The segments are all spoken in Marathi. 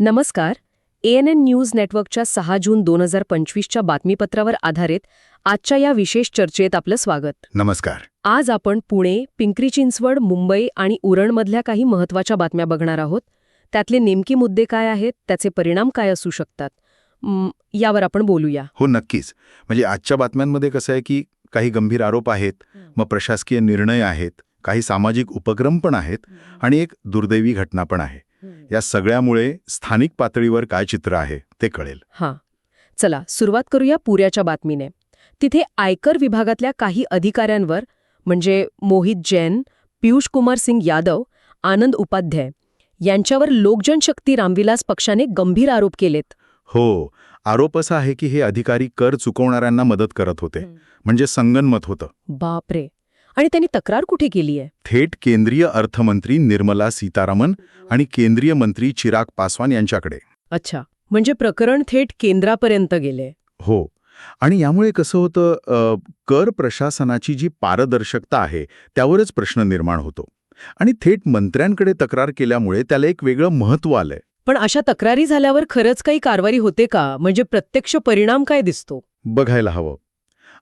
नमस्कार. एन एन न्यूज नेटवर्कच्या सहा जून दोन हजार पंचवीसच्या बातमीपत्रावर आधारित आजच्या या विशेष चर्चेत आपलं स्वागत. नमस्कार. आज आपण पुणे पिंपरी चिंचवड मुंबई आणि उरणमधल्या काही महत्त्वाच्या बातम्या बघणार आहोत. त्यातले नेमके मुद्दे काय आहेत त्याचे परिणाम काय असू शकतात म, यावर आपण बोलूया. हो नक्कीच. म्हणजे आजच्या बातम्यांमध्ये कसं आहे की काही गंभीर आरोप आहेत मग प्रशासकीय निर्णय आहेत काही सामाजिक उपक्रम पण आहेत आणि एक दुर्दैवी घटना पण आहे. या सगळ्यामुळे स्थानिक पातळीवर काय चित्र आहे ते कळेल. हां. चला सुरुवात करूया पुऱ्याच्या बातमीने. तिथे आयकर विभागातल्या काही अधिकाऱ्यांवर म्हणजे मोहित जैन पियुष कुमार सिंग यादव आनंद उपाध्याय यांच्यावर लोकजनशक्ती रामविलास पक्षाने गंभीर आरोप केलेत. हो आरोप असा आहे की हे अधिकारी कर चुकवणाऱ्यांना मदत करत होते. म्हणजे संगनमत होतं. बापरे! आणि त्यांनी तक्रार कुठे केली आहे? थेट केंद्रीय अर्थमंत्री निर्मला सीतारामन आणि केंद्रीय मंत्री चिराग पासवान यांच्याकडे. अच्छा म्हणजे प्रकरण थेट केंद्रापर्यंत गेले. हो आणि यामुळे कसं होतं कर प्रशासनाची जी पारदर्शकता आहे त्यावरच प्रश्न निर्माण होतो. आणि थेट मंत्र्यांकडे तक्रार केल्यामुळे त्याला एक वेगळं महत्त्व आलंय. पण अशा तक्रारी झाल्यावर खरंच काही कारवाई होते का? म्हणजे प्रत्यक्ष परिणाम काय दिसतो? बघायला हवं.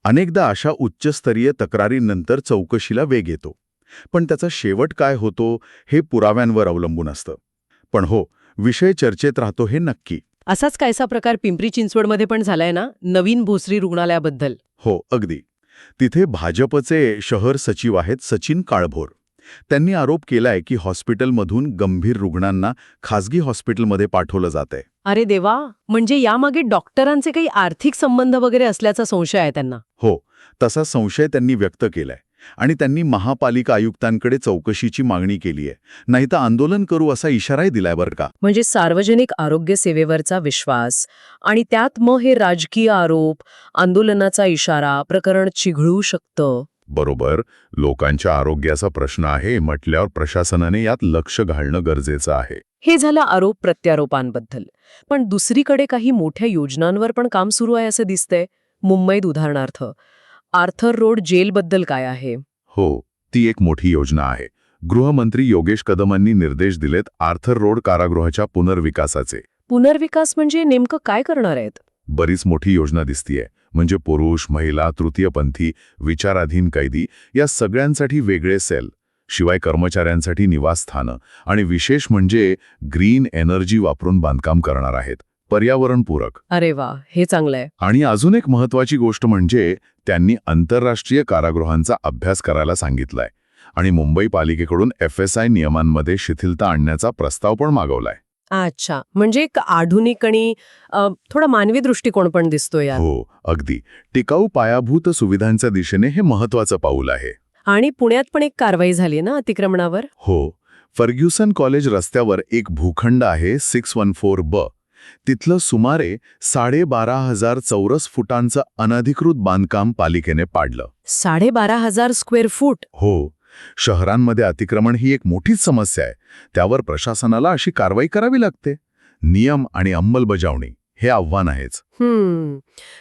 अनेकदा अशा उच्चस्तरीय तक्रारींनंतर चौकशीला वेग येतो. पण त्याचा शेवट काय होतो हे पुराव्यांवर अवलंबून असतं. पण हो विषय चर्चेत राहतो हे नक्की. असाच कायसा प्रकार पिंपरी चिंचवडमध्ये पण झालाय ना? नवीन भोसरी रुग्णालयाबद्दल. हो अगदी. तिथे भाजपचे शहर सचिव आहेत सचिन काळभोर. त्यांनी आरोप केलाय की हॉस्पिटलमधून गंभीर रुग्णांना खासगी हॉस्पिटलमध्ये पाठवलं जातंय. अरे देवा! म्हणजे यामागे डॉक्टरांचे काही आर्थिक संबंध वगैरे असल्याचा संशय आहे त्यांना. हो तसा संशय त्यांनी व्यक्त केलाय. आणि त्यांनी महापालिका आयुक्तांकडे चौकशीची मागणी केली आहे नाहीतर आंदोलन करू असा इशाराही दिलाय बरं का? म्हणजे सार्वजनिक आरोग्य सेवेवरचा विश्वास आणि त्यात मग हे राजकीय आरोप आंदोलनाचा इशारा प्रकरण चिघळू शकतं? बरोबर लोकांच्या आरोग्याचा प्रश्न आहे म्हटल्यावर प्रशासनाने यात लक्ष घालणं गरजेचं आहे. हे झालं आरोप प्रत्यारोपांबद्दल. पण दुसरीकडे काही मोठ्या योजनांवर पण काम सुरू आहे असं दिसतंय. मुंबईत उदाहरणार्थ आर्थर रोड जेलबद्दल काय आहे? हो ती एक मोठी योजना आहे. गृहमंत्री योगेश कदमांनी निर्देश दिलेत आर्थर रोड कारागृहाच्या पुनर्विकासाचे. पुनर्विकास म्हणजे नेमकं काय करणार आहेत? बरीच मोठी योजना दिसतीये. म्हणजे पुरुष महिला तृतीयपंथी विचाराधीन कैदी या सगळ्यांसाठी वेगळे सेल. शिवाय कर्मचाऱ्यांसाठी निवासस्थानं आणि विशेष म्हणजे ग्रीन एनर्जी वापरून बांधकाम करणार आहेत. पर्यावरणपूरक अरे वा हे चांगलं आहे आणि अजून एक महत्वाची गोष्ट म्हणजे त्यांनी आंतरराष्ट्रीय कारागृहांचा अभ्यास करायला सांगितलाय. आणि मुंबई पालिकेकडून एफ नियमांमध्ये शिथिलता आणण्याचा प्रस्ताव पण मागवलाय. अच्छा. म्हणजे एक आधुनिक आणि थोडा मानवी दृष्टिकोन पण दिसतोय हो अगदी. टिकाऊ पायाभूत सुविधांच्या दिशेने हे महत्वाचं पाऊल आहे. आणि पुण्यात पण एक कारवाई झाली ना अतिक्रमणावर? हो. फर्ग्युसन कॉलेज रस्त्यावर एक भूखंड आहे सिक्स वन फोर ब. तिथलं सुमारे साडेबारा हजार चौरस फुटांचं अनधिकृत बांधकाम पालिकेने पाडलं. साडेबारा हजार स्क्वेअर फूट? हो. शहरांमध्ये अतिक्रमण ही एक मोठीच समस्या आहे. त्यावर प्रशासनाला अशी कारवाई करावी लागते. नियम आणि अंमलबजावणी. हे आव्हान आहेच. हम्म.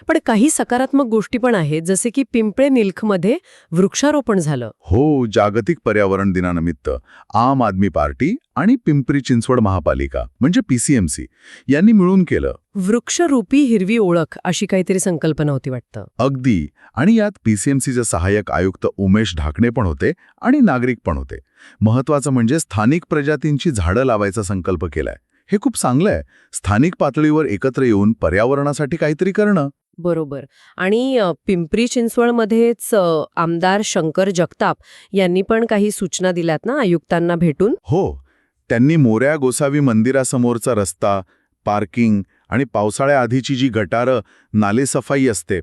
पण काही सकारात्मक गोष्टी पण आहेत जसे की पिंपळे निलखमध्ये वृक्षारोपण झालं. हो जागतिक पर्यावरण दिनानिमित्त आम आदमी पार्टी आणि पिंपरी चिंचवड महापालिका म्हणजे पीसीएमसी यांनी मिळून केलं. वृक्षरूपी हिरवी ओळख अशी काहीतरी संकल्पना होती वाटतं. अगदी. आणि यात पीसीएमसीचे सहाय्यक आयुक्त उमेश ढाकणे पण होते आणि नागरिक पण होते. महत्वाचं म्हणजे स्थानिक प्रजातींची झाडं लावायचा संकल्प केलाय. हे खूप चांगलं आहे. स्थानिक पातळीवर एकत्र येऊन पर्यावरणासाठी काहीतरी करणं. बरोबर. आणि पिंपरी चिंचवडमध्येच आमदार शंकर जगताप यांनी पण काही सूचना दिल्यात ना आयुक्तांना भेटून? हो. त्यांनी मोऱ्या गोसावी मंदिरासमोरचा रस्ता पार्किंग आणि पावसाळ्याआधीची जी गटारं नालेसफाई असते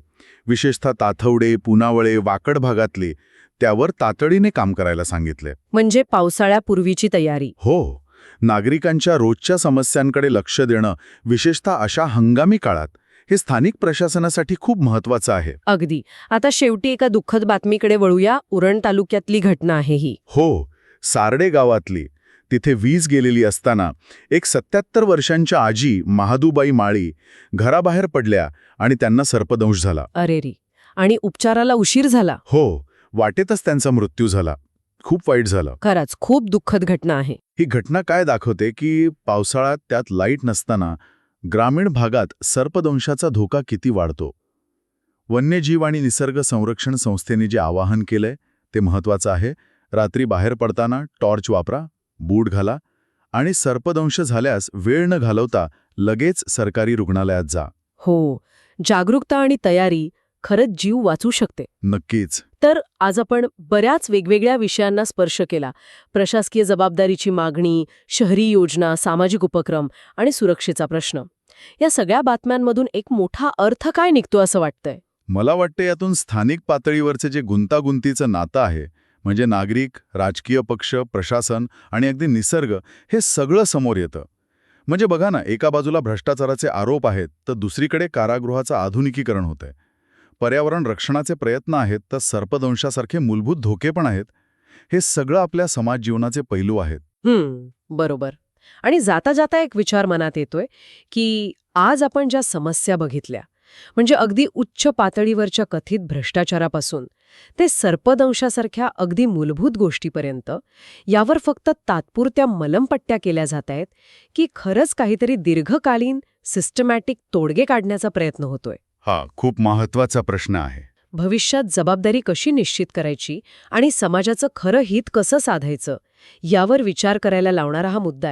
विशेषतः ताथवडे पुनावळे वाकड भागातली त्यावर तातडीने काम करायला सांगितले. म्हणजे पावसाळ्यापूर्वीची तयारी. हो. नागरिकांच्या रोजच्या समस्यांकडे लक्ष देणं विशेषतः अशा हंगामी काळात हे स्थानिक प्रशासनासाठी खूप महत्वाचं आहे. अगदी. आता शेवटी एका दुःखद बातमीकडे वळूया. उरण तालुक्यातली घटना आहे ही. हो सारडे गावातली. तिथे वीज गेलेली असताना एक सत्याहत्तर वर्षांच्या आजी महादूबाई माळी घराबाहेर पडल्या आणि त्यांना सर्पदंश झाला. अरे री. आणि उपचाराला उशीर झाला. हो वाटेतच त्यांचा मृत्यू झाला. खूप वाईट झालं. खरंच खूप दुःखद घटना आहे. ही घटना काय दाखवते की पावसाळ्यात त्यात लाइट नसताना ग्रामीण भागात सर्पदंशाचा धोका किती वाढतो? वन्यजीव आणि निसर्ग संरक्षण संस्थेने जे आवाहन केलंय ते महत्वाचं आहे. रात्री बाहेर पडताना टॉर्च वापरा बूट घाला आणि सर्पदंश झाल्यास वेळ न घालवता लगेच सरकारी रुग्णालयात जा. हो. जागरूकता आणि तयारी खरंच जीव वाचू शकते. नक्कीच. तर आज आपण बऱ्याच वेगवेगळ्या विषयांना स्पर्श केला. प्रशासकीय जबाबदारीची मागणी शहरी योजना सामाजिक उपक्रम आणि सुरक्षेचा प्रश्न. या सगळ्या बातम्यांमधून एक मोठा अर्थ काय निघतो असं वाटतंय? मला वाटतं यातून स्थानिक पातळीवरचे जे गुंतागुंतीचं नातं आहे म्हणजे नागरिक राजकीय पक्ष प्रशासन आणि अगदी निसर्ग हे सगळं समोर येतं. म्हणजे बघा ना एका बाजूला भ्रष्टाचाराचे आरोप आहेत तर दुसरीकडे कारागृहाचं आधुनिकीकरण होतंय. पर्यावरण रक्षणाचे प्रयत्न आहेत तर सर्पदंशासारखे मूलभूत धोके पण आहेत. हे सगळं आपल्या समाज जीवनाचे पैलू आहेत. बरोबर. आणि जाता जाता एक विचार मनात येतोय की आज आपण ज्या समस्या बघितल्या म्हणजे अगदी उच्च पातळीवरच्या कथित भ्रष्टाचारापासून ते सर्पदंशासारख्या अगदी मूलभूत गोष्टीपर्यंत यावर फक्त तात्पुरत्या मलमपट्ट्या केल्या जात आहेत की खरंच काहीतरी दीर्घकालीन सिस्टमॅटिक तोडगे काढण्याचा प्रयत्न होतोय. हा खूप महत्त्वाचा प्रश्न आहे. भविष्यात जबाबदारी कशी निश्चित करायची आणि समाजाचं खरं हित कसं साधायचं यावर विचार करायला लावणारा हा मुद्दा आहे.